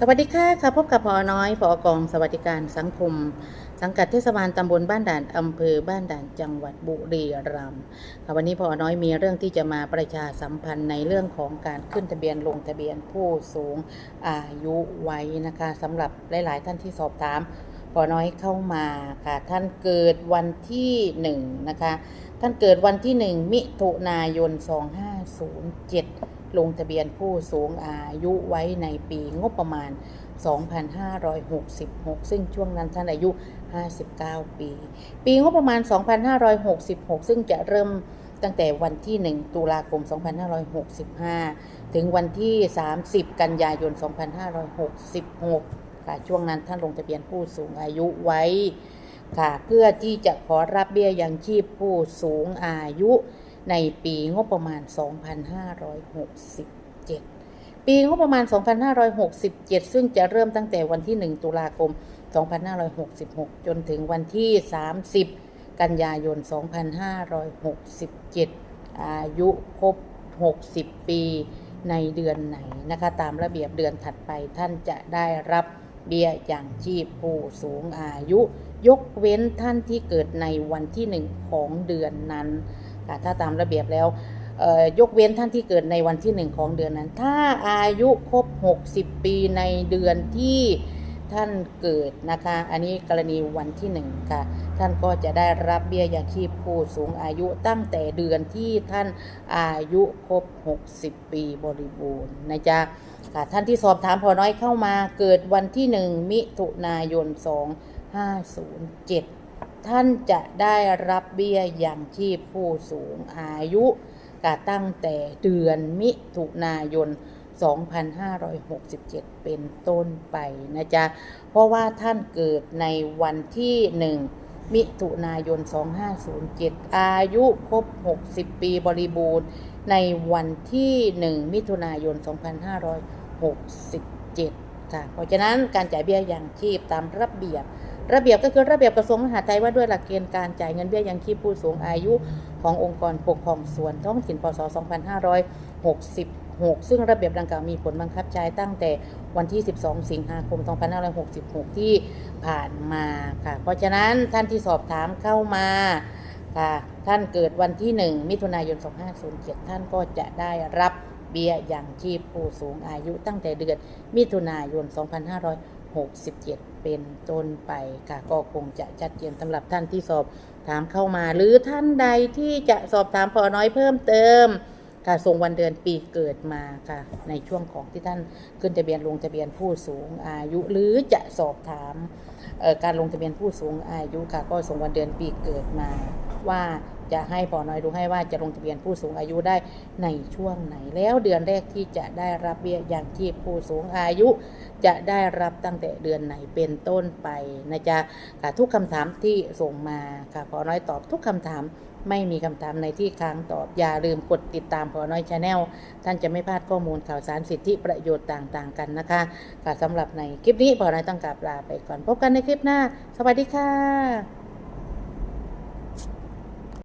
สวัสดีค่ะค่ะพบกับพอน้อยพอกองสวัสดิการสังคม สังกัดเทศบาลตำบลบ้านด่านอำเภอบ้านด่านจังหวัดบุรีรัมย์ค่ะวันนี้พอน้อยมีเรื่องที่จะมาประชาสัมพันธ์ในเรื่องของการขึ้นทะเบียนลงทะเบียนผู้สูงอายุไว้นะคะสำหรับหลาย ๆ ท่านที่สอบถามพอน้อยเข้ามาค่ะท่านเกิดวันที่หนึ่งนะคะท่านเกิดวันที่หนึ่งมิถุนายน 2507 ลงทะเบียนผู้สูงอายุไว้ในปีงบประมาณ 2566 ซึ่งช่วงนั้นท่านอายุ 59 ปี ปีงบประมาณ 2566 ซึ่งจะเริ่มตั้งแต่วันที่ 1 ตุลาคม 2565 ถึงวันที่ 30 กันยายน 2566 ค่ะ ช่วงนั้นท่านลงทะเบียนผู้สูงอายุไว้ ค่ะ เพื่อที่จะขอรับเบี้ยยังชีพผู้สูงอายุ ในปีงบประมาณ 2567 ปีงบประมาณ 2567 ซึ่งจะเริ่มตั้งแต่วันที่ 1 ตุลาคม 2566 จนถึงวันที่ 30 กันยายน 2567 อายุครบ 60 ปีในเดือนไหนนะคะ ตามระเบียบเดือนถัดไปท่านจะได้รับเบี้ยอย่างชีพผู้สูงอายุ ยกเว้นท่านที่เกิดในวันที่หนึ่งของเดือนนั้น ค่ะถ้าตามระเบียบแล้วยกเว้นท่านที่เกิดในวันที่หนึ่งของเดือนนั้น ถ้าอายุครบ 60 ปีในเดือนที่ท่านเกิดนะคะ อันนี้กรณีวันที่หนึ่งค่ะ ท่านก็จะได้รับเบี้ยยังชีพผู้สูงอายุตั้งแต่เดือนที่ท่านอายุครบ 60 ปีบริบูรณ์นะจ๊ะค่ะท่านที่สอบถามพอน้อยเข้ามาเกิดวันที่หนึ่งมิถุนายน 2507 ท่านจะได้รับเบี้ยยังชีพผู้สูงอายุกตั้งแต่เดือนมิถุนายน 2567 เป็นต้นไปนะจ๊ะ เพราะว่าท่านเกิดในวันที่ 1 มิถุนายน 2507 อายุครบ 60 ปีบริบูรณ์ในวันที่ 1 มิถุนายน 2567 ค่ะ เพราะฉะนั้นการจ่ายเบี้ยยังชีพตามระเบียบ ระเบียบก็คือระเบียบกระทรวงมหาดไทยว่าด้วยหลักเกณฑ์การจ่ายเงินเบี้ยยังชีพผู้สูงอายุขององค์กรปกครองส่วนท้องถิ่นพศ 2566 ซึ่งระเบียบดังกล่าวมีผลบังคับใช้ตั้งแต่วันที่ 12 สิงหาคม 2566 ที่ผ่านมาค่ะ เพราะฉะนั้นท่านที่สอบถามเข้ามาค่ะ ท่านเกิดวันที่ 1 มิถุนายน 2507 ท่านก็จะได้รับเบี้ยยังชีพผู้สูงอายุตั้งแต่เดือนมิถุนายน 2560 67 เป็นต้นไปค่ะก็คงจะชัดเจนสำหรับท่านที่สอบถามเข้ามา หรือท่านใดที่จะสอบถามพอน้อยเพิ่มเติมค่ะส่งวันเดือนปีเกิดมาค่ะ ในช่วงของที่ท่านขึ้นทะเบียนลงทะเบียนผู้สูงอายุ หรือจะสอบถามการลงทะเบียนผู้สูงอายุค่ะก็ส่งวันเดือนปีเกิดมาว่า จะให้พอน้อยดูให้ว่าจะลงทะเบียนผู้สูงอายุได้ในช่วงไหน แล้วเดือนแรกที่จะได้รับเบี้ยยังชีพผู้สูงอายุ จะได้รับตั้งแต่เดือนไหนเป็นต้นไปนะจ๊ะค่ะทุกคำถามที่ส่งมาค่ะพอน้อยตอบทุกคำถามไม่มีคำถามในที่ค้างตอบ อย่าลืมกดติดตามพอน้อยชาแนลท่านจะไม่พลาดข้อมูลข่าวสารสิทธิประโยชน์ต่างๆกันนะคะค่ะสำหรับในคลิปนี้พอน้อยต้องกราบลาไปก่อนพบกันในคลิปหน้า สวัสดีค่ะ